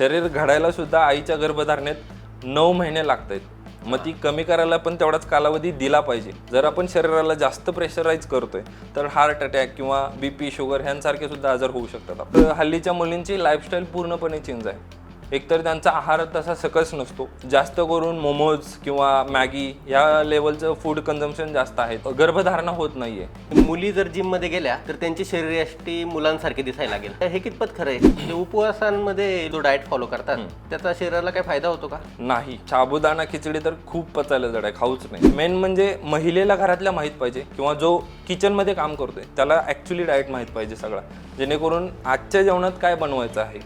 शरीर घडायला सुद्धा आईच्या गर्भधारणेत नऊ महिने लागत आहेत मग ती कमी करायला पण तेवढाच कालावधी दिला पाहिजे. जर आपण शरीराला जास्त प्रेशराईज करतोय तर हार्ट अटॅक किंवा बी पी शुगर ह्यांसारखे सुद्धा आजार होऊ शकतात. हल्लीच्या मुलींची लाईफस्टाईल पूर्णपणे चेंज आहे. एकतर त्यांचा आहार तसा सकस नसतो. जास्त करून मोमोज किंवा मॅगी या लेवलचं फूड कन्झम्पन जास्त आहे. गर्भधारणा होत नाहीये. मुली जर जिममध्ये गेल्या तर त्यांची शरीरयष्टी मुलांसारखी दिसायला लागेल. तर हे कितपत खरं आहे? उपवासांमध्ये जो डाएट फॉलो करतात त्याचा शरीराला काय फायदा होतो का? नाही. साबुदाणा खिचडी तर खूप पचायला जड आहे. खाऊच नाही. मेन म्हणजे महिलेला घरातल्या माहीत पाहिजे किंवा जो किचनमध्ये काम करतोय त्याला ॲक्च्युली डाएट माहीत पाहिजे सगळा. जेणेकरून आजच्या जेवणात काय बनवायचं आहे?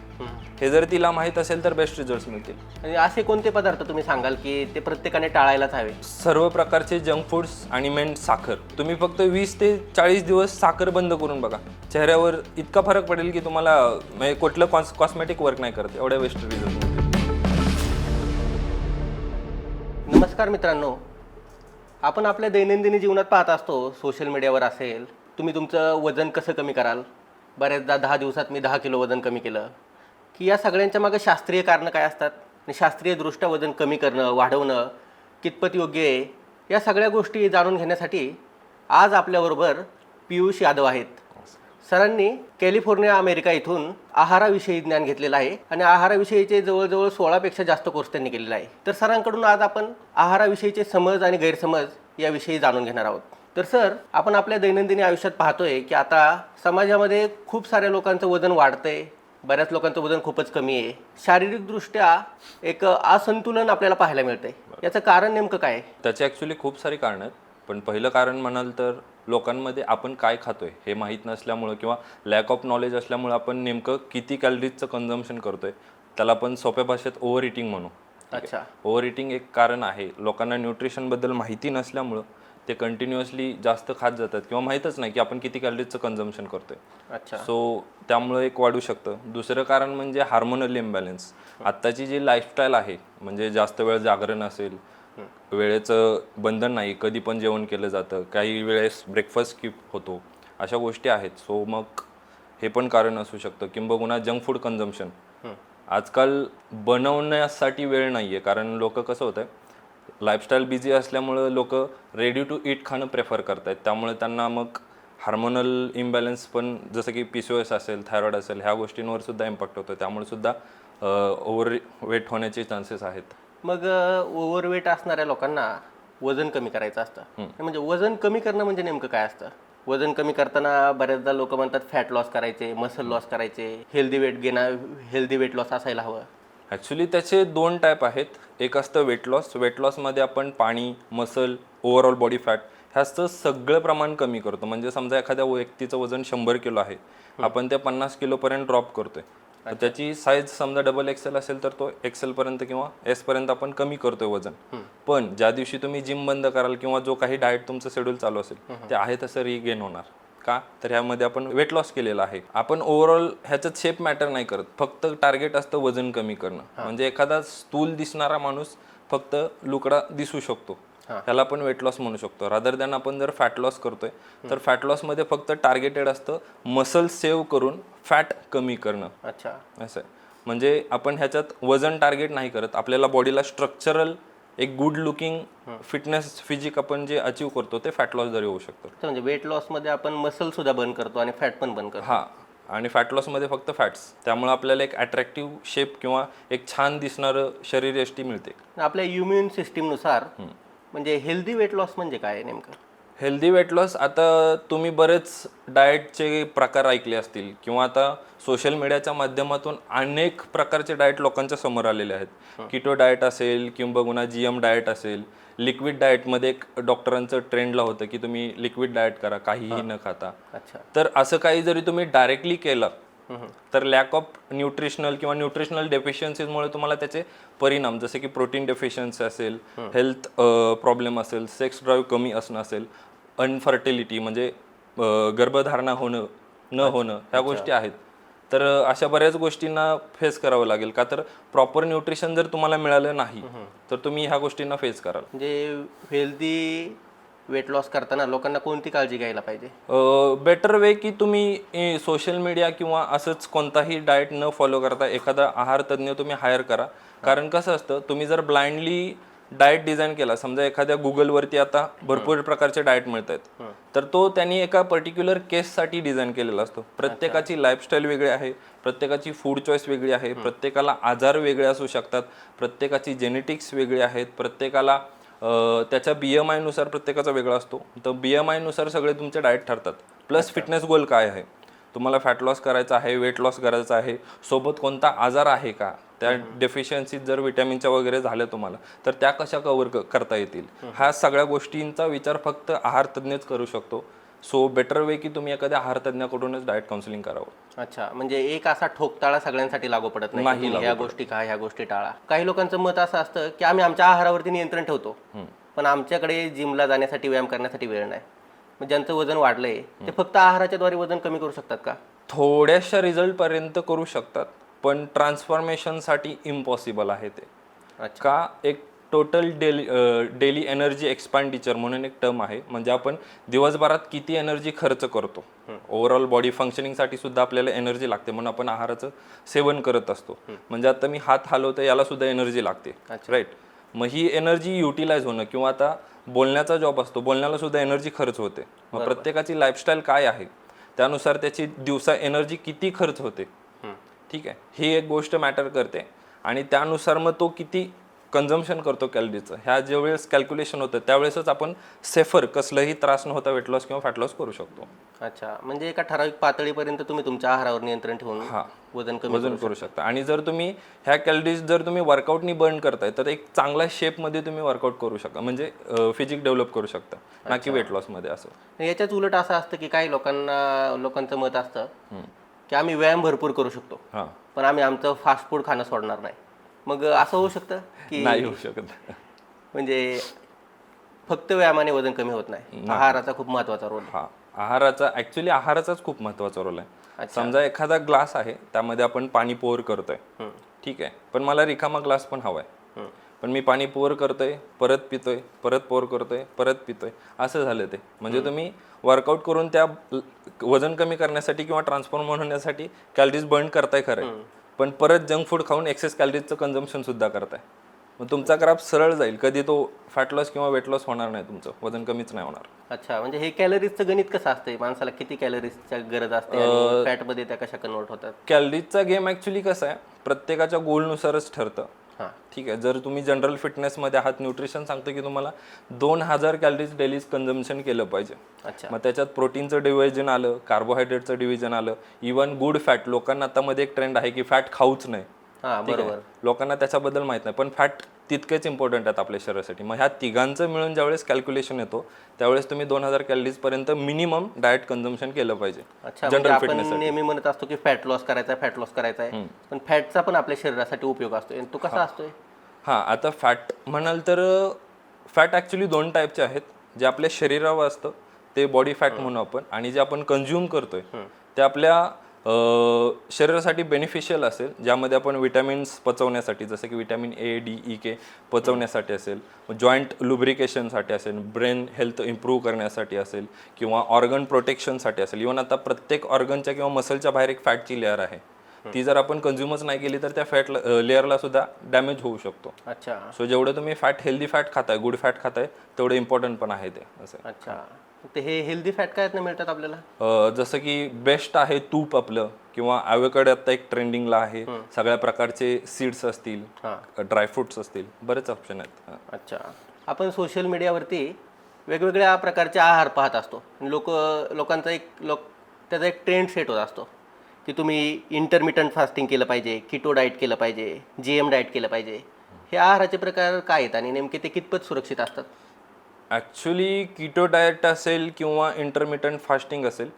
हे जर तिला माहीत असेल तर बेस्ट रिझल्ट मिळतील. आणि असे कोणते पदार्थ तुम्ही सांगाल की ते प्रत्येकाने टाळायलाच हवे? सर्व प्रकारचे जंक फूड्स आणि मेन साखर. तुम्ही फक्त वीस ते चाळीस दिवस साखर बंद करून बघा. चेहऱ्यावर इतका फरक पडेल की तुम्हाला म्हणजे कुठलं कॉस कॉस्मेटिक वर्क नाही करत. एवढ्या बेस्ट रिझल्ट मिळतील नमस्कार मित्रांनो. आपण आपल्या दैनंदिन जीवनात पाहत असतो सोशल मीडियावर असेल. तुम्ही तुमचं वजन कसं कमी कराल? बऱ्याचदा दहा दिवसात मी दहा किलो वजन कमी केलं. की या सगळ्यांच्या मागे शास्त्रीय कारणं काय असतात? आणि शास्त्रीयदृष्ट्या वजन कमी करणं वाढवणं कितपत योग्य आहे? या सगळ्या गोष्टी जाणून घेण्यासाठी आज आपल्याबरोबर पियुष यादव आहेत. सरांनी कॅलिफोर्निया अमेरिका इथून आहाराविषयी ज्ञान घेतलेलं आहे आणि आहाराविषयीचे जवळजवळ सोळापेक्षा जास्त कोर्स त्यांनी केलेला आहे. तर सरांकडून आज आपण आहाराविषयीचे समज आणि गैरसमज याविषयी जाणून घेणार आहोत. तर सर आपण आपल्या दैनंदिन आयुष्यात पाहतोय की आता समाजामध्ये खूप साऱ्या लोकांचं वजन वाढतंय बऱ्याच लोकांचं वजन खूपच कमी आहे. शारीरिकदृष्ट्या एक असंतुलन आपल्याला पाहायला मिळतंय. याचं कारण नेमकं काय आहे? त्याची ॲक्च्युली खूप सारी कारणं आहेत. पण पहिलं कारण म्हणाल तर लोकांमध्ये आपण काय खातोय हे माहीत नसल्यामुळं किंवा लॅक ऑफ नॉलेज असल्यामुळं आपण नेमकं किती कॅलरीजचं कन्झम्पन करतोय त्याला आपण सोप्या भाषेत ओव्हर इटिंग म्हणू अच्छा. ओव्हर इटिंग एक कारण आहे. लोकांना न्यूट्रिशनबद्दल माहिती नसल्यामुळं ते कंटिन्युअसली जास्त खात जातात किंवा माहीतच नाही की आपण किती कॅलरीजचं कन्झम्पन करतोय. अच्छा. सो त्यामुळं एक वाढू शकतं. दुसरं कारण म्हणजे हार्मोनल इम्बॅलन्स आत्ताची जी लाईफस्टाईल आहे म्हणजे जास्त वेळ जागरण असेल वेळेचं बंधन नाही कधी पण जेवण केलं जातं काही वेळेस ब्रेकफास्ट स्किप होतो अशा गोष्टी आहेत. सो मग हे पण कारण असू शकतं. किंबहुना जंक फूड कन्झम्पशन आजकाल बनवण्यासाठी वेळ नाही आहे कारण लोक कसं होतं लाईफस्टाईल बिझी असल्यामुळं लोक रेडी टू ईट खाणं प्रेफर करतायत. त्यामुळे त्यांना मग हार्मोनल इम्बॅलन्स पण जसं की पी सी एस असेल थायरॉइड असेल ह्या गोष्टींवर सुद्धा इम्पॅक्ट होतो त्यामुळे सुद्धा ओव्हर वेट होण्याचे चान्सेस आहेत. मग ओव्हरवेट असणाऱ्या लोकांना वजन कमी करायचं असतं. म्हणजे वजन कमी करणं म्हणजे नेमकं काय असतं? वजन कमी करताना बऱ्याचदा लोक म्हणतात फॅट लॉस करायचे मसल लॉस करायचे हेल्दी वेट घेणं हेल्दी वेट लॉस असायला हवं. ॲक्च्युली त्याचे दोन टाईप आहेत. एक असतं वेट लॉस वेट लॉसमध्ये आपण पाणी मसल ओव्हरऑल बॉडी फॅट ह्याचं सगळं प्रमाण कमी करतो. म्हणजे समजा एखाद्या व्यक्तीचं वजन शंभर किलो आहे. आपण ते पन्नास किलोपर्यंत ड्रॉप करतोय. तर त्याची साईज समजा डबल एक्सेल असेल तर तो एक्सेल पर्यंत किंवा एस पर्यंत आपण कमी करतोय वजन. पण ज्या दिवशी तुम्ही जिम बंद कराल किंवा जो काही डाएट तुमचं शेड्यूल चालू असेल ते आहे तसं रिगेन होणार. का? तर ह्यामध्ये आपण वेट लॉस केलेलं आहे. आपण ओव्हरऑल ह्याच्यात शेप मॅटर नाही करत. फक्त टार्गेट असतं वजन कमी करणं. म्हणजे एखादा स्थूल दिसणारा माणूस फक्त लुकडा दिसू शकतो. ह्याला आपण वेट लॉस म्हणू शकतो. रादर दॅन आपण जर फॅट लॉस करतोय तर फॅट लॉसमध्ये फक्त टार्गेटेड असतं मसल सेव्ह करून फॅट कमी करणं. अच्छा. असं म्हणजे आपण ह्याच्यात वजन टार्गेट नाही करत. आपल्याला बॉडीला स्ट्रक्चरल एक गुड लुकिंग फिटनेस फिजिक आपण जे अचीव करतो ते फॅट लॉस जरी होऊ शकतं. तर म्हणजे वेट लॉसमध्ये आपण मसल सुद्धा बंद करतो आणि फॅट पण बंद करतो. हा. आणि फॅट लॉसमध्ये फक्त फॅट्स त्यामुळे आपल्याला एक अट्रॅक्टिव्ह शेप किंवा एक छान दिसणारं शरीर यष्टी मिळते. आपल्या इम्युन सिस्टीमनुसार म्हणजे हेल्दी वेट लॉस म्हणजे काय नेमकं? हेल्दी वेट लॉस आता तुम्ही बरेच डाएटचे प्रकार ऐकले असतील किंवा आता सोशल मीडियाच्या माध्यमातून अनेक प्रकारचे डाएट लोकांच्या समोर आलेले आहेत. किटो डाएट असेल किंबहुना जी एम डाएट असेल लिक्विड डाएटमध्ये एक डॉक्टरांचं ट्रेंडला होतं की तुम्ही लिक्विड डाएट करा काहीही न खाता. अच्छा. तर असं काही जरी तुम्ही डायरेक्टली केलं तर लॅक ऑफ न्यूट्रिशनल किंवा न्यूट्रिशनल डेफिशियन्सीजमुळे तुम्हाला त्याचे परिणाम जसे की प्रोटीन डेफिशियन्सी असेल हेल्थ प्रॉब्लेम असेल सेक्स ड्राईव्ह कमी असणं असेल अनफर्टिलिटी म्हणजे गर्भधारणा होणं न होणं ह्या गोष्टी आहेत. तर अशा बऱ्याच गोष्टींना फेस करावं लागेल का? तर प्रॉपर न्यूट्रिशन जर तुम्हाला मिळालं नाही तर तुम्ही ह्या गोष्टींना फेस कराल. म्हणजे हेल्दी वेट लॉस करताना लोकांना कोणती काळजी घ्यायला पाहिजे? बेटर वे की तुम्ही सोशल मीडिया किंवा असंच कोणताही डाएट न फॉलो करता एखादा आहार तज्ज्ञ तुम्ही हायर करा. कारण कसं असतं तुम्ही जर ब्लाइंडली डाएट डिझाईन केला. समजा एखाद्या गुगलवरती आता भरपूर प्रकारचे डाएट मिळत आहेत तर तो त्यांनी एका पर्टिक्युलर केससाठी डिझाईन केलेला असतो. प्रत्येकाची लाईफस्टाईल वेगळी आहे. प्रत्येकाची फूड चॉईस वेगळी आहे. प्रत्येकाला आजार वेगळे असू शकतात. प्रत्येकाची जेनेटिक्स वेगळी आहेत. प्रत्येकाला त्याच्या बी एम आयनुसार प्रत्येकाचा वेगळा असतो. तर बी एम आयनुसार सगळे तुमचे डाएट ठरतात. प्लस फिटनेस गोल काय आहे? तुम्हाला फॅट लॉस करायचा आहे वेट लॉस करायचा आहे. सोबत कोणता आजार आहे का? त्या डेफिशियन्सी जर विटॅमिनच्या वगैरे झाल्या तुम्हाला तर त्या कशा कव्हर करता येतील? ह्या सगळ्या गोष्टींचा विचार फक्त आहार तज्ञच करू शकतो. सो बेटर वे की तुम्ही एखाद्या आहार तज्ञाकडूनच डाएट काउन्सिलिंग करावं. अच्छा म्हणजे एक असा ठोकताळा सगळ्यांसाठी लागू पडत नाही ह्या गोष्टी खा ह्या गोष्टी टाळा. काही लोकांचं मत असं असतं की आम्ही आमच्या आहारावरती नियंत्रण ठेवतो. पण आमच्याकडे जिमला जाण्यासाठी व्यायाम करण्यासाठी वेळ नाही. ज्यांचं वजन वाढलंय ते फक्त आहाराच्या द्वारे वजन कमी करू शकतात का? थोड्याशा रिझल्टपर्यंत करू शकतात. पण ट्रान्सफॉर्मेशनसाठी इम्पॉसिबल आहे ते. का एक total daily daily energy expenditure म्हणून एक टर्म आहे. म्हणजे आपण दिवसभरात किती एनर्जी खर्च करतो. ओव्हरऑल बॉडी फंक्शनिंगसाठी सुद्धा आपल्याला एनर्जी लागते. म्हणून आपण आहाराचं सेवन करत असतो. म्हणजे आता मी हात हलवतो याला सुद्धा एनर्जी लागते. राईट मग ही एनर्जी युटिलाइज होणं किंवा आता बोलण्याचा जॉब असतो बोलण्याला सुद्धा एनर्जी खर्च होते. मग प्रत्येकाची लाईफस्टाईल काय आहे? त्यानुसार त्याची दिवसा एनर्जी किती खर्च होते? ठीक आहे. ही एक गोष्ट मॅटर करते. आणि त्यानुसार मग तो किती कन्झम्शन करतो कॅलरीचं ह्या ज्यावेळेस कॅल्क्युलेशन होतं त्यावेळेसच आपण सेफर कसलंही त्रास न होता वेट लॉस किंवा फॅट लॉस करू शकतो. अच्छा. म्हणजे एका ठराविक पातळीपर्यंत तुम्ही तुमच्या आहारावर नियंत्रण ठेवून हा. वजन कमी वजन करू शकता. आणि जर तुम्ही ह्या कॅलरीज जर तुम्ही वर्कआउटनी बर्न करताय तर एक चांगल्या शेपमध्ये तुम्ही वर्कआउट करू शकता. म्हणजे फिजिक डेव्हलप करू शकता. ना की वेट लॉसमध्ये असं. याच्याच उलट असं असतं की काही लोकांना लोकांचं मत असतं की आम्ही व्यायाम भरपूर करू शकतो. हां. पण आम्ही आमचं फास्ट फूड खाणं सोडणार नाही. मग असं होऊ शकतं की नाही होऊ शकत. म्हणजे फक्त व्यायामाने वजन कमी होत नाही. आहाराचा खूप महत्त्वाचा रोल हा. आहाराचा ऍक्च्युली आहाराचाच खूप महत्त्वाचा रोल आहे. समजा एखादा ग्लास आहे त्यामध्ये आपण पाणी पोर करतोय. ठीक आहे. पण मला रिकामा ग्लास पण हवाय. पण मी पाणी पोर करतोय परत पितोय परत पोर करतोय परत पितोय. असं झालं ते. म्हणजे तुम्ही वर्कआउट करून त्या वजन कमी करण्यासाठी किंवा ट्रान्सफॉर्म होण्यासाठी कॅलरीज बर्न करताय खरं पण परत जंक फूड खाऊन एक्सेस कॅलरीजचं कन्झम्पन सुद्धा करताय. मग तुमचा ग्राफ सरळ जाईल. कधी तो फॅट लॉस किंवा वेट लॉस होणार नाही तुमचं. वजन कमीच नाही होणार. अच्छा. म्हणजे हे कॅलरीजचं गणित कसं असतंय? माणसाला किती कॅलरीजच्या गरज असते फॅटमध्ये त्या कशा कन्वर्ट होतात? कॅलरीजचा गेम ॲक्च्युली कसा आहे? प्रत्येकाच्या गोलनुसारच ठरतं. हां. ठीक आहे. जर तुम्ही जनरल फिटनेसमध्ये आहात न्यूट्रिशन सांगतं की तुम्हाला दोन हजार कॅलरीज डेलीज कन्झम्पशन केलं पाहिजे. अच्छा. मग त्याच्यात प्रोटीनचं डिव्हिजन आलं कार्बोहायड्रेटचं डिव्हिजन आलं. इवन गुड फॅट लोकांना आता मध्ये एक ट्रेंड आहे की फॅट खाऊच नाही हां ठीक आहे? बरोबर. लोकांना त्याच्याबद्दल माहीत नाही पण फॅट तितकेच इम्पॉर्टंट आहेत आपल्या शरीरासाठी. मग ह्या तिघांचं मिळून ज्यावेळेस कॅल्क्युलेशन येतो त्यावेळेस तुम्ही दोन हजार कॅलरीज पर्यंत मिनिमम डाएट कन्झम्पन केलं पाहिजे. म्हणजे जनरल आपण फिटनेस नेहमी म्हणत असतो की फॅट लॉस करायचा आहे फॅट लॉस करायचा आहे पण फॅटचा पण आपल्या शरीरासाठी उपयोग असतोय. आणि तो कसा असतोय? हां आता फॅट म्हणाल तर फॅट ॲक्च्युली दोन टाईपचे आहेत. जे आपल्या शरीरावर असतं ते बॉडी फॅट म्हणू आपण. आणि जे आपण कन्झ्युम करतोय ते आपल्या शरीरासाठी बेनिफिशियल असेल ज्यामध्ये आपण विटॅमिन्स पचवण्यासाठी जसं की vitamin A D E K पचवण्यासाठी असेल जॉईंट लुब्रिकेशनसाठी असेल ब्रेन हेल्थ इम्प्रूव्ह करण्यासाठी असेल किंवा ऑर्गन प्रोटेक्शनसाठी असेल. इवन आता प्रत्येक ऑर्गनच्या किंवा मसलच्या बाहेर एक फॅटची लेअर आहे. ती जर आपण कन्झ्युमच नाही केली तर त्या फॅट लेअरला सुद्धा डॅमेज होऊ शकतो. अच्छा. सो जेवढं तुम्ही फॅट हेल्दी फॅट खाताय गुड फॅट खाताय तेवढं इम्पॉर्टंट पण आहे ते असं अच्छा. ते हे हेल्दी फॅट काय मिळतात आपल्याला? जसं की बेस्ट आहे तूप आपलं किंवा ॲवेकडे आता एक ट्रेंडिंगला आहे. सगळ्या प्रकारचे सीड्स असतील हां. ड्रायफ्रुट्स असतील बरेच ऑप्शन आहेत. अच्छा. आपण सोशल मीडियावरती वेगवेगळ्या प्रकारचे आहार पाहत असतो. लोक लोकांचा एक लोक त्याचा एक ट्रेंड सेट होत असतो की तुम्ही इंटरमिटंट फास्टिंग केलं पाहिजे किटो डाएट केलं पाहिजे जी एम डाएट केलं पाहिजे. हे आहाराचे प्रकार काय आहेत आणि नेमके ते कितपत सुरक्षित असतात? ॲक्च्युली किटो डाएट असेल किंवा इंटरमिटंट फास्टिंग असेल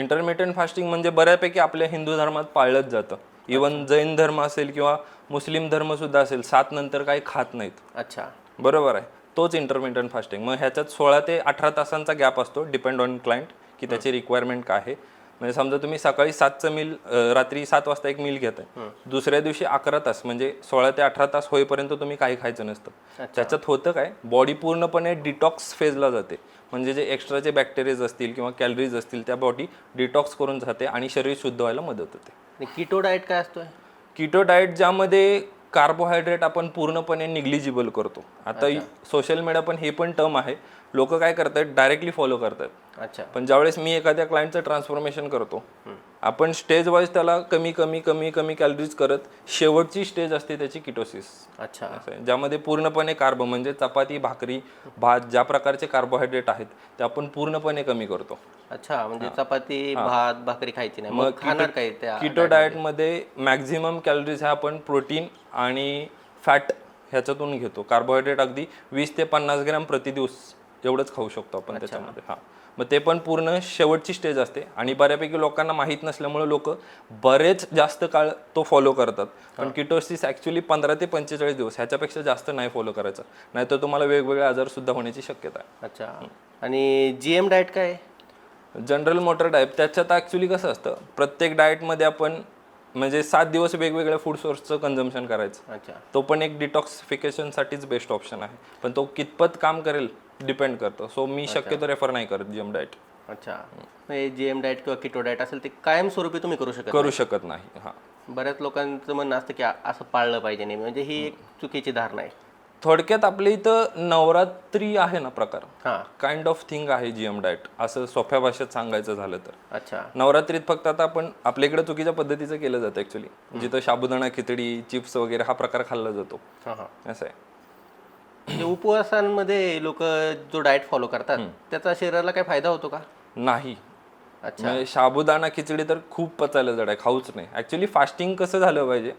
इंटरमिटंट फास्टिंग म्हणजे बऱ्यापैकी आपल्या हिंदू धर्मात पाळलंच जातं. इवन जैन धर्म असेल किंवा मुस्लिम धर्मसुद्धा असेल सात नंतर काही खात नाहीत. अच्छा. बरोबर आहे. तोच इंटरमिटंट फास्टिंग मग ह्याच्यात सोळा ते अठरा तासांचा गॅप असतो डिपेंड ऑन क्लायंट की त्याची रिक्वायरमेंट काय आहे. म्हणजे समजा तुम्ही सकाळी सातचं मिल रात्री सात वाजता एक मिल घेताय. दुसऱ्या दिवशी अकरा तास म्हणजे सोळा ते अठरा तास होईपर्यंत तुम्ही काही खायचं नसतं. त्याच्यात होतं काय? बॉडी पूर्णपणे डिटॉक्स फेजला जाते. म्हणजे जे एक्स्ट्राचे बॅक्टेरियाज असतील किंवा कॅलरीज असतील त्या बॉडी डिटॉक्स करून जाते आणि शरीर शुद्ध व्हायला मदत होते. किटो डाएट काय असतोय? किटो डाएट ज्यामध्ये कार्बोहायड्रेट आपण पूर्णपणे निग्लिजिबल करतो. आता सोशल मीडिया पण हे पण टर्म आहे. लोक काय करतात डायरेक्टली फॉलो करतात. अच्छा. पण ज्यावेळेस मी एखाद्या क्लायंटचं ट्रान्सफॉर्मेशन करतो आपण स्टेज वाईज त्याला कमी कमी कमी कमी कॅलरीज करत शेवटची स्टेज असते त्याची किटोसिस अच्छा. ज्यामध्ये पूर्णपणे कार्ब म्हणजे चपाती भाकरी भात ज्या प्रकारचे कार्बोहायड्रेट आहेत ते आपण पूर्णपणे कमी करतो. अच्छा म्हणजे चपाती भात भाकरी खायची नाही. मग खाणार काय त्या किटो डाएटमध्ये मॅक्झिमम कॅलरीज ह्या आपण प्रोटीन आणि फॅट ह्याच्यातून घेतो. कार्बोहायड्रेट अगदी वीस ते पन्नास ग्रॅम प्रतिदिवस एवढंच खाऊ शकतो आपण त्याच्यामध्ये. हां. मग ते पण पूर्ण शेवटची स्टेज असते. आणि बऱ्यापैकी लोकांना माहीत नसल्यामुळे लोक बरेच जास्त काळ तो फॉलो करतात. पण किटोसिस ॲक्च्युली पंधरा ते पंचेचाळीस दिवस ह्याच्यापेक्षा जास्त नाही फॉलो करायचं. नाहीतर तुम्हाला वेगवेगळे आजार सुद्धा होण्याची शक्यता आहे. अच्छा. आणि जी एम डाएट काय? जनरल मोटर डाएट त्याच्यात ॲक्च्युली कसं असतं? प्रत्येक डाएटमध्ये आपण म्हणजे सात दिवस वेगवेगळ्या फूड सोर्सचं कन्झम्पशन करायचं. अच्छा. तो पण एक डिटॉक्सिफिकेशनसाठीच बेस्ट ऑप्शन आहे. पण तो कितपत काम करेल डिपेंड करतो. सो मी शक्यतो रेफर नाही करत जिम डाएट अच्छा. जी एम डाएट किंवा किटो डाएट असेल ते कायमस्वरूपी तुम्ही करू शकत करू शकत नाही हां. बऱ्याच लोकांचं म्हणणं असतं की असं पाळलं पाहिजे नाही म्हणजे ही एक चुकीची धारणा आहे. थोडक्यात आपल्या इथं नवरात्री आहे ना प्रकार. हां. काइंड ऑफ थिंग आहे जीएम डाएट असं सोप्या भाषेत सांगायचं झालं तर. अच्छा. नवरात्रीत फक्त आता आपण आपल्या इकडे चुकीच्या पद्धतीचं केलं जातं ॲक्च्युली जिथं साबुदाणा खिचडी चिप्स वगैरे हा प्रकार खाल्ला जातो. हां हां. असं आहे. म्हणजे उपवासांमध्ये लोक जो डाएट फॉलो करतात त्याचा शरीराला काय फायदा होतो का? नाही. अच्छा. म्हणजे साबुदाणा खिचडी तर खूप पचायला जड आहे खाऊच नाही. ॲक्च्युली फास्टिंग कसं झालं पाहिजे?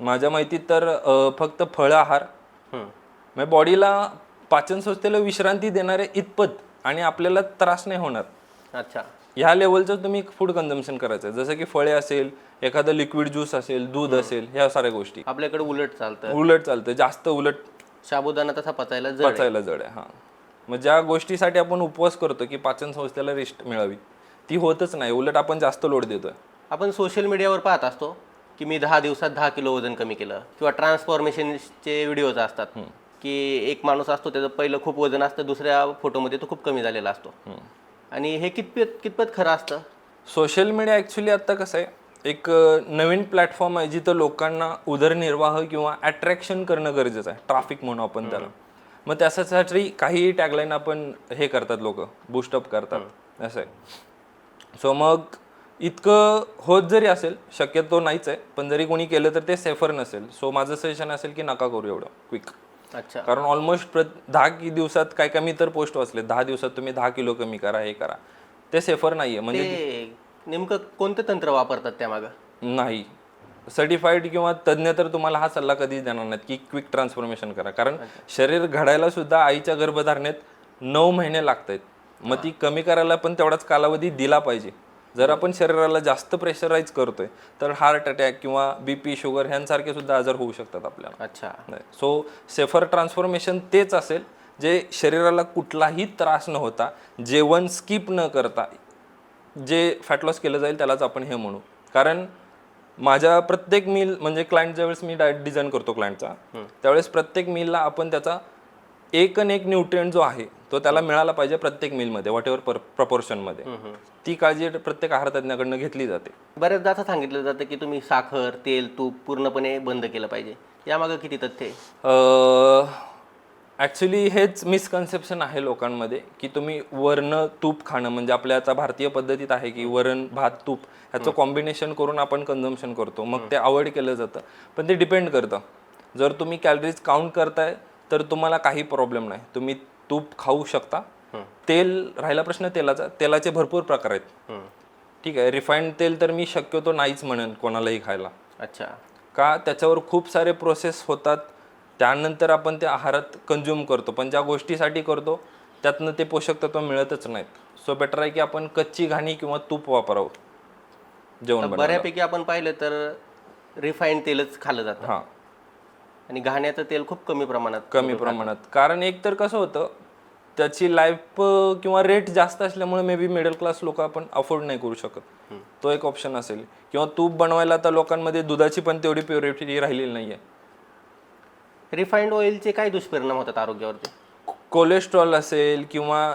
माझ्या माहितीत तर अं, फक्त फळ आहार. म्हणजे बॉडीला पाचन संस्थेला विश्रांती देणारे इतपत आणि आपल्याला त्रास नाही होणार. अच्छा. ह्या लेवलचं तुम्ही फूड कन्झम्पशन करायचं जसं की फळे असेल एखादं लिक्विड ज्यूस असेल दूध असेल ह्या साऱ्या गोष्टी. आपल्याकडे उलट चालतं. उलट चालतं. जास्त उलट साबुदाणा तसा पचायला जड आहे. पचायला जड आहे हां. मग ज्या गोष्टीसाठी आपण उपवास करतो की पाचन संस्थेला रेस्ट मिळावी ती होतच नाही. उलट आपण जास्त लोड देतोय. आपण सोशल मीडियावर पाहत असतो. की मी दहा दिवसात दहा किलो वजन कमी केलं. किंवा ट्रान्सफॉर्मेशनचे व्हिडिओज असतात की एक माणूस असतो त्याचं पहिलं खूप वजन असतं दुसऱ्या फोटोमध्ये तो खूप कमी झालेला असतो. आणि हे कितपत कितपत खरं असतं? सोशल मीडिया ॲक्च्युली आता कसं आहे एक नवीन प्लॅटफॉर्म आहे जिथं लोकांना उदरनिर्वाह किंवा अट्रॅक्शन करणं गरजेचं आहे. ट्राफिक म्हणू आपण त्याला. मग त्याच्यासाठी काही टॅगलाईन आपण हे करतात लोक बुस्टअप करतात. असं आहे. सो मग इतकं होत जरी असेल शक्यतो नाहीच आहे पण जरी कोणी केलं तर ते सेफर नसेल. सो माझं सजेशन असेल की नका करू एवढं क्विक अच्छा. कारण ऑलमोस्ट प्र दहा कि दिवसात काय काय मी तर पोस्ट वाचले दहा दिवसात तुम्ही दहा किलो कमी करा हे करा. ते सेफर नाहीये. म्हणजे ते नेमकं कोणतं तंत्र वापरतात त्यामागं नाही. सर्टिफाईड किंवा तज्ज्ञ तर तुम्हाला हा सल्ला कधीच देणार नाहीत की क्विक ट्रान्सफॉर्मेशन करा. कारण शरीर घडायला सुद्धा आईच्या गर्भधारणेत नऊ महिने लागत आहेत मग ती कमी करायला पण तेवढाच कालावधी दिला पाहिजे. जर आपण शरीराला जास्त प्रेशराईज करतोय तर हार्ट अटॅक किंवा बीपी शुगर ह्यांसारखे सुद्धा आजार होऊ शकतात आपल्याला. अच्छा. सो सेफर ट्रान्सफॉर्मेशन तेच असेल जे शरीराला कुठलाही त्रास न होता जेवण स्किप न करता जे फॅट लॉस केलं जाईल त्यालाच आपण हे म्हणू. कारण माझ्या प्रत्येक मील म्हणजे क्लायंट ज्यावेळेस मी डाएट डिझाईन करतो क्लायंटचा त्यावेळेस प्रत्येक मीलला आपण त्याचा एक न एक न्यूट्रिएंट जो आहे तो त्याला मिळाला पाहिजे प्रत्येक मीलमध्ये वॉट एव्हर प्रपोर्शनमध्ये ती काळजी प्रत्येक आहार तज्ञाकडनं घेतली जाते. बऱ्याचदा असं सांगितलं जातं की तुम्ही साखर तेल तूप पूर्णपणे बंद केलं पाहिजे. यामागं किती तथ्य आहे? ॲक्च्युली हेच मिसकन्सेप्शन आहे लोकांमध्ये की तुम्ही वरण तूप खाणं म्हणजे आपल्या आता भारतीय पद्धतीत आहे की वरण भात तूप ह्याचं कॉम्बिनेशन करून आपण कन्झम्पन करतो. मग ते अवॉइड केलं जातं. पण ते डिपेंड करतं. जर तुम्ही कॅलरीज काउंट करताय तर तुम्हाला काही प्रॉब्लेम नाही. तुम्ही तूप खाऊ शकता. तेल राहिला प्रश्न तेलाचा. तेलाचे भरपूर प्रकार आहेत. ठीक आहे रिफाईंड तेल तर मी शक्यतो नाहीच म्हणेन कोणालाही खायला. अच्छा. का त्याच्यावर खूप सारे प्रोसेस होतात. त्यानंतर आपण ते आहारात कंझ्युम करतो. पण ज्या गोष्टीसाठी करतो त्यातनं ते पोषक तत्व मिळतच नाहीत. सो बेटर आहे की आपण कच्ची घाणी किंवा तूप वापरावं. जेवण. बऱ्यापैकी आपण पाहिलं तर रिफाईंड तेलच खाल्लं जातं. हां. आणि घाण्याचं तेल खूप कमी प्रमाणात कमी प्रमाणात. कारण एक तर कसं होतं त्याची लाईफ किंवा रेट जास्त असल्यामुळे मे बी मिडल क्लास लोक आपण अफोर्ड नाही करू शकत. तो एक ऑप्शन असेल. किंवा तूप बनवायला तर लोकांमध्ये दुधाची पण तेवढी प्युरिटी राहिलेली नाही आहे रिफाईंड ऑइलचे काय दुष्परिणाम होतात आरोग्यावरती? कोलेस्ट्रॉल असेल किंवा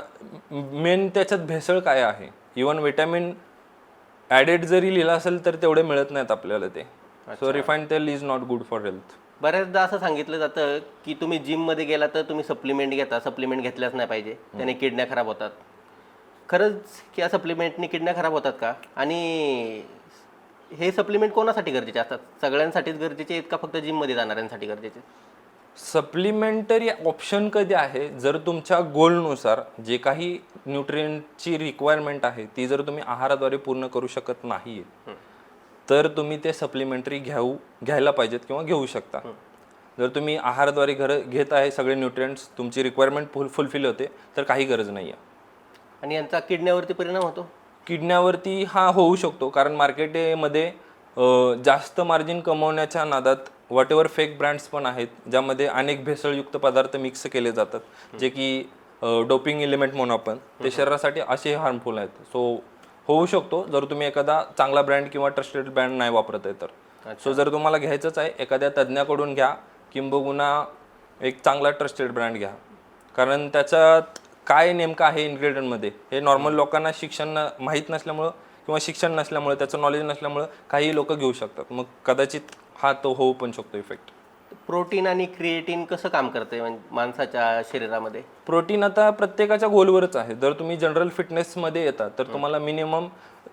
मेन त्याच्यात भेसळ काय आहे? इवन विटॅमिन ॲडेड जरी लिहिलं असेल तर तेवढे मिळत नाहीत आपल्याला ते. सो रिफाईंड तेल is not good for health बऱ्याचदा असं सांगितलं जातं की तुम्ही जिममध्ये गेला तर तुम्ही सप्लिमेंट घेता. सप्लिमेंट घेतल्याच नाही पाहिजे. त्याने किडन्या खराब होतात. खरंच की या सप्लिमेंटने किडन्या खराब होतात का? आणि हे सप्लिमेंट कोणासाठी गरजेचे असतात? सगळ्यांसाठीच गरजेचे आहेत का फक्त जिममध्ये जाणाऱ्यांसाठी गरजेचे सप्लिमेंटरी ऑप्शन कधी आहे? जर तुमच्या गोलनुसार जे काही न्यूट्रियनची रिक्वायरमेंट आहे ती जर तुम्ही आहाराद्वारे पूर्ण करू शकत नाही तर तुम्ही ते सप्लिमेंटरी घेऊ घ्यायला पाहिजेत किंवा घेऊ शकता. जर तुम्ही आहाराद्वारे घर घेत आहे सगळे न्यूट्रियंट्स तुमची रिक्वायरमेंट फुल फुलफिल होते तर काही गरज नाही आहे आणि यांचा किडन्यावरती परिणाम होतो? किडन्यावरती हा होऊ शकतो कारण मार्केटमध्ये जास्त मार्जिन कमवण्याच्या नादात वॉट एव्हर फेक ब्रँड्स पण आहेत ज्यामध्ये अनेक भेसळयुक्त पदार्थ मिक्स केले जातात. जे की डोपिंग एलिमेंट म्हणून आपण ते शरीरासाठी असे हार्मफुल आहेत. सो होऊ शकतो. जर तुम्ही एखादा चांगला ब्रँड किंवा ट्रस्टेड ब्रँड नाही वापरत आहे तर. सो जर तुम्हाला घ्यायचंच आहे एखाद्या तज्ज्ञाकडून घ्या किंबहुना एक चांगला ट्रस्टेड ब्रँड घ्या. कारण त्याच्यात काय नेमकं आहे इन्ग्रेडियंटमध्ये हे नॉर्मल लोकांना शिक्षण माहीत नसल्यामुळं किंवा शिक्षण नसल्यामुळं त्याचं नॉलेज नसल्यामुळं काही लोक घेऊ शकतात. मग कदाचित हा तो होऊ पण शकतो इफेक्ट प्रोटीन आणि क्रिएटिन कसं काम म्हणजे माणसाच्या शरीरामध्ये? प्रोटीन आता प्रत्येकाच्या गोलवरच आहे. जर तुम्ही जनरल फिटनेसमध्ये येता तर तुम्हाला मिनिमम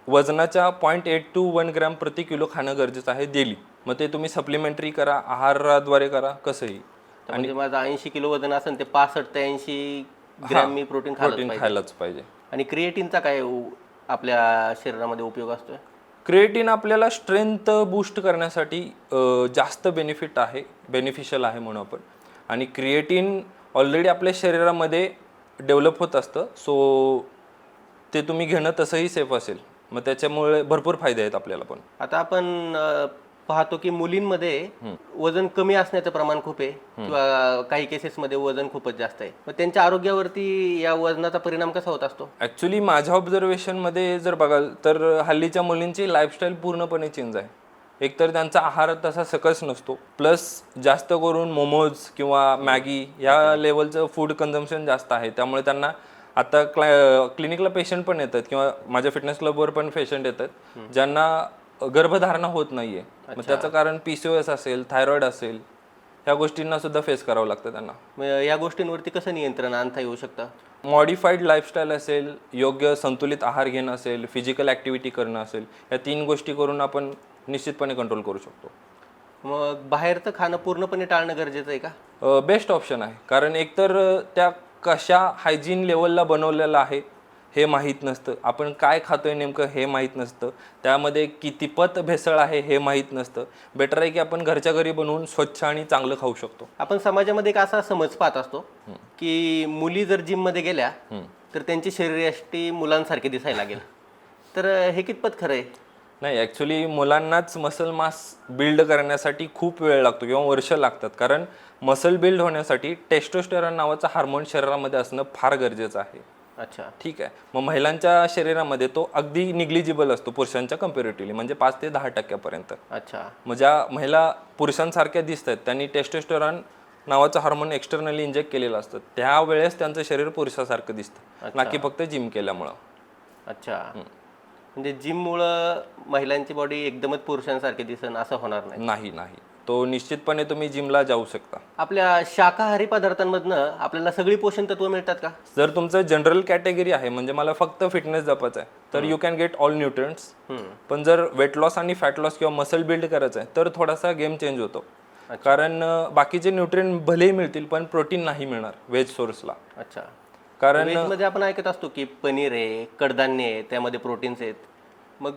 वजनाच्या point eight two one gram प्रति किलो खाणं गरजेचं आहे डेली मग ते तुम्ही सप्लिमेंटरी करा आहाराद्वारे करा कसंही. तर म्हणजे माझं ऐंशी किलो वजन असेल ते पासष्ट ते ऐंशी ग्रॅम मी प्रोटीन खाल्लं प्रोटीन पाहिजे. खायलाच पाहिजे. आणि क्रिएटिनचा काय उ- आपल्या शरीरामध्ये उपयोग असतोय? क्रिएटिन आपल्याला स्ट्रेंथ बूस्ट करण्यासाठी जास्त बेनिफिट आहे बेनिफिशियल आहे म्हणून आपण. आणि क्रिएटिन ऑलरेडी आपल्या शरीरामध्ये डेव्हलप होत असतं सो ते तुम्ही घेणं तसंही सेफ असेल. मग त्याच्यामुळे भरपूर फायदे आहेत आपल्याला पण. आता आपण पाहतो की मुलींमध्ये वजन कमी असण्याचं प्रमाण खूप आहे किंवा काही केसेसमध्ये वजन खूपच जास्त आहे. मग त्यांच्या आरोग्यावरती या वजनाचा परिणाम कसा होत असतो? ॲक्च्युली माझ्या ऑब्झर्वेशनमध्ये जर बघाल तर हल्लीच्या मुलींची लाईफस्टाईल पूर्णपणे चेंज आहे. एकतर त्यांचा आहार तसा सकस नसतो. प्लस जास्त करून मोमोज किंवा मॅगी या लेवलचं फूड कन्झम्पशन जास्त आहे. त्यामुळे त्यांना आता क्ला क्लिनिकला पेशंट पण येतात किंवा माझ्या फिटनेस क्लबवर पण पेशंट येतात. ज्यांना गर्भधारणा होत नाहीये. मग त्याचं कारण पी सी ओ एस असेल थायरॉइड असेल ह्या गोष्टींना सुद्धा फेस करावं लागतं त्यांना. मग या गोष्टींवरती कसं नियंत्रण आणता येऊ शकतं? मॉडिफाईड लाईफस्टाईल असेल योग्य संतुलित आहार घेणं असेल फिजिकल ॲक्टिव्हिटी करणं असेल या तीन गोष्टी करून आपण निश्चितपणे कंट्रोल करू शकतो. मग बाहेरचं खाणं पूर्णपणे टाळणं गरजेचं आहे का? बेस्ट ऑप्शन आहे. कारण एकतर त्या कशा हायजीन लेवलला बनवलेलं आहे हे माहीत नसतं. आपण काय खातोय नेमकं हे माहीत नसतं. त्यामध्ये कितीपत भेसळ आहे हे माहीत नसतं. बेटर आहे की आपण घरच्या घरी बनवून स्वच्छ आणि चांगलं खाऊ शकतो. आपण समाजामध्ये एक असा समज पाहत असतो की मुली जर जिममध्ये गेल्या तर त्यांची शरीरयष्टी मुलांसारखी दिसायला लागेल. तर हे कितपत खरं आहे? नाही ॲक्च्युली मुलांनाच मसल मास बिल्ड करण्यासाठी खूप वेळ लागतो किंवा वर्ष लागतात. कारण मसल बिल्ड होण्यासाठी टेस्टोस्टेरॉन नावाचा हार्मोन शरीरामध्ये असणं फार गरजेचं आहे. अच्छा. ठीक आहे. मग महिलांच्या शरीरामध्ये तो अगदी निग्लिजिबल असतो पुरुषांच्या कम्पॅरेटिव्हली म्हणजे पाच ते दहा टक्क्यापर्यंत. अच्छा. मग ज्या महिला पुरुषांसारख्या दिसत आहेत त्यांनी टेस्टोस्टेरॉन नावाचं हार्मोन एक्सटर्नली इंजेक्ट केलेलं असतं. त्यावेळेस त्यांचं शरीर पुरुषासारखं दिसतं. ना की फक्त जिम केल्यामुळं. अच्छा. म्हणजे जिममुळं महिलांची बॉडी एकदमच पुरुषांसारखी दिसन असं होणार नाही. नाही नाही. तो निश्चितपणे तुम्ही जिमला जाऊ शकता. आपल्या शाकाहारी पदार्थांमधनं आपल्याला सगळी पोषण तत्व मिळतात का? जर तुमचं जनरल कॅटेगरी आहे म्हणजे मला फक्त फिटनेस जपायचं आहे तर you can get all nutrients पण जर वेट लॉस आणि फॅट लॉस किंवा मसल बिल्ड करायचं आहे तर थोडासा गेम चेंज होतो. कारण बाकीचे न्यूट्रियन भलेही मिळतील पण प्रोटीन नाही मिळणार व्हेज सोर्सला अच्छा. कारण व्हेजमध्ये आपण ऐकत असतो की पनीर आहे कडधान्य आहे त्यामध्ये प्रोटीन्स आहेत. मग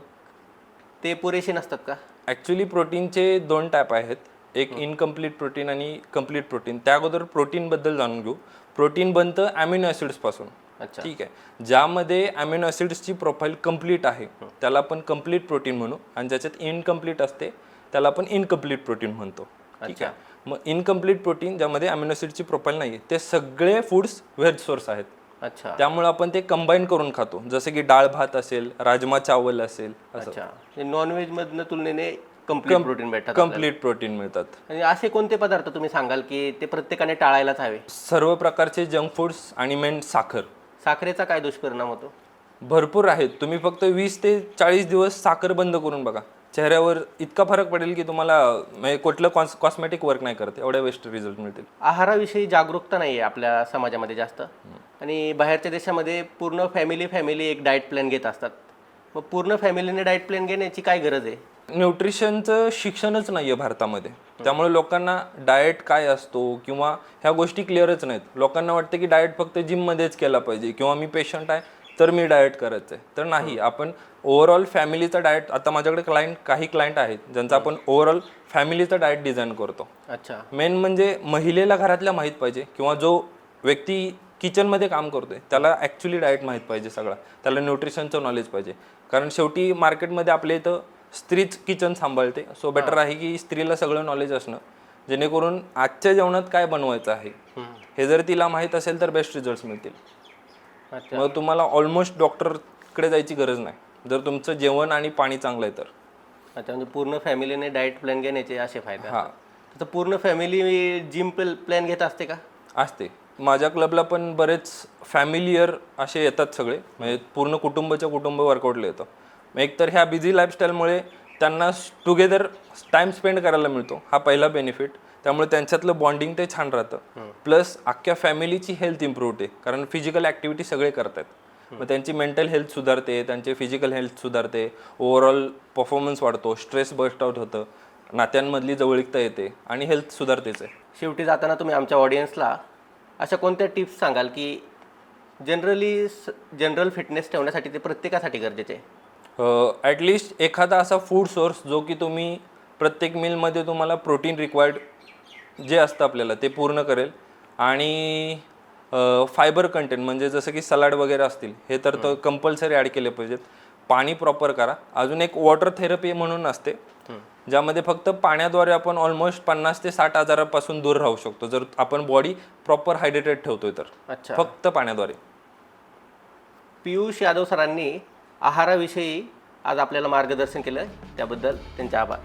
ते पुरेसे नसतात का? ॲक्च्युली प्रोटीनचे दोन टाईप आहेत. एक इनकम्प्लीट प्रोटीन आणि कंप्लीट प्रोटीन त्या अगोदर प्रोटीनबद्दल जाणून घेऊ. प्रोटीन बनतं अॅमिनो ॲसिड्सपासून अच्छा. ठीक आहे. ज्यामध्ये अॅमिनो ॲसिड्सची प्रोफाईल कंप्लीट आहे त्याला आपण कंप्लीट प्रोटीन म्हणू. आणि ज्याच्यात इनकम्प्लीट असते त्याला आपण इनकम्प्लीट प्रोटीन म्हणतो. ठीक आहे. मग इनकम्प्लीट प्रोटीन ज्यामध्ये अॅमिनो ॲसिडची प्रोफाईल नाही आहे ते सगळे फूड्स व्हेज सोर्स आहेत. अच्छा. त्यामुळे आपण ते कंबाईन करून खातो. जसं की डाळ भात असेल राजमा चावल असेल असं. अच्छा. नॉनव्हेज मधनं तुलनेने कंप्लीट प्रोटीन भेटतात कंप्लीट प्रोटीन मिळतात. आणि असे कोणते पदार्थ तुम्ही सांगाल की ते प्रत्येकाने टाळायलाच हवे? सर्व प्रकारचे जंक फूड्स आणि मेन साखर. साखरेचा काय दुष्परिणाम होतो? भरपूर आहेत. तुम्ही फक्त वीस ते चाळीस दिवस साखर बंद करून बघा. चेहऱ्यावर इतका फरक पडेल की तुम्हाला म्हणजे कुठलं कॉस कॉस्मेटिक वर्क नाही करत एवढ्या बेस्ट रिझल्ट मिळतील. आहाराविषयी जागरूकता नाही आहे आपल्या समाजामध्ये जास्त. आणि बाहेरच्या देशामध्ये पूर्ण फॅमिली फॅमिली एक डाएट प्लॅन घेत असतात. मग पूर्ण फॅमिलीने डाएट प्लॅन घेण्याची काय गरज आहे? न्यूट्रिशनचं शिक्षणच नाही आहे भारतामध्ये. त्यामुळे लोकांना डाएट काय असतो किंवा ह्या गोष्टी क्लिअरच नाहीत. लोकांना वाटतं की डाएट फक्त जिममध्येच केला पाहिजे किंवा मी पेशंट आहे तर मी डाएट करायचं आहे. तर नाही आपण ओव्हरऑल फॅमिलीचा डाएट आता माझ्याकडे क्लायंट काही क्लायंट आहेत ज्यांचा आपण ओव्हरऑल फॅमिलीचा डाएट डिझाईन करतो. अच्छा. मेन म्हणजे महिलेला घरातल्या माहीत पाहिजे किंवा जो व्यक्ती किचनमध्ये काम करतोय त्याला ॲक्च्युली डाएट माहीत पाहिजे सगळा. त्याला न्यूट्रिशनचं नॉलेज पाहिजे. कारण शेवटी मार्केटमध्ये आपल्या इथं स्त्रीच किचन सांभाळते सो बेटर आहे की स्त्रीला सगळं नॉलेज असणं. जेणेकरून आजच्या जेवणात काय बनवायचं आहे हे. जर तिला माहीत असेल तर बेस्ट रिझल्ट्स मिळतील. मग तुम्हाला ऑलमोस्ट डॉक्टरकडे जायची गरज नाही. जर तुमचं जेवण आणि पाणी चांगलं आहे तर. अच्छा म्हणजे पूर्ण फॅमिलीने डाएट प्लॅन घेण्याचे असे फायदे हां. तर पूर्ण फॅमिली जिम प्लॅन घेत असते का? असते. माझ्या क्लबला पण बरेच फॅमिलियर असे येतात सगळे. म्हणजे पूर्ण कुटुंबाच्या कुटुंब वर्कआउटला येतं. मग एकतर ह्या बिझी लाईफस्टाईलमुळे त्यांना टुगेदर टाइम स्पेंड करायला मिळतो. हा पहिला बेनिफिट त्यामुळे त्यांच्यातलं बॉन्डिंग ते छान राहतं. प्लस अख्ख्या फॅमिलीची हेल्थ इम्प्रूव्ह होते. कारण फिजिकल ॲक्टिव्हिटी सगळे करतात. मग त्यांची मेंटल हेल्थ सुधारते त्यांचे फिजिकल हेल्थ सुधारते. ओव्हरऑल परफॉर्मन्स वाढतो स्ट्रेस बस्ट आउट होतं. नात्यांमधली जवळीकता येते आणि हेल्थ सुधारतेच आहे. शेवटी जाताना तुम्ही आमच्या ऑडियन्सला अशा कोणत्या टिप्स सांगाल की जनरली जनरल फिटनेस ठेवण्यासाठी ते प्रत्येकासाठी गरजेचे आहे? ॲटलिस्ट एखादा असा फूड सोर्स जो की तुम्ही प्रत्येक मीलमध्ये तुम्हाला प्रोटीन रिक्वायर्ड जे असतं आपल्याला ते पूर्ण करेल. आणि फायबर कंटेंट म्हणजे जसं की सलाड वगैरे असतील हे तर तर कंपल्सरी ॲड केले पाहिजेत. पाणी प्रॉपर करा. अजून एक वॉटर थेरपी म्हणून असते. ज्यामध्ये फक्त पाण्याद्वारे आपण ऑलमोस्ट पन्नास ते साठ आजारापासून दूर राहू शकतो. जर आपण बॉडी प्रॉपर हायड्रेटेड ठेवतोय तर. अच्छा. फक्त पाण्याद्वारे. पियुष यादव सरांनी आहाराविषयी आज आपल्याला मार्गदर्शन केलं. त्याबद्दल त्यांचे आभार.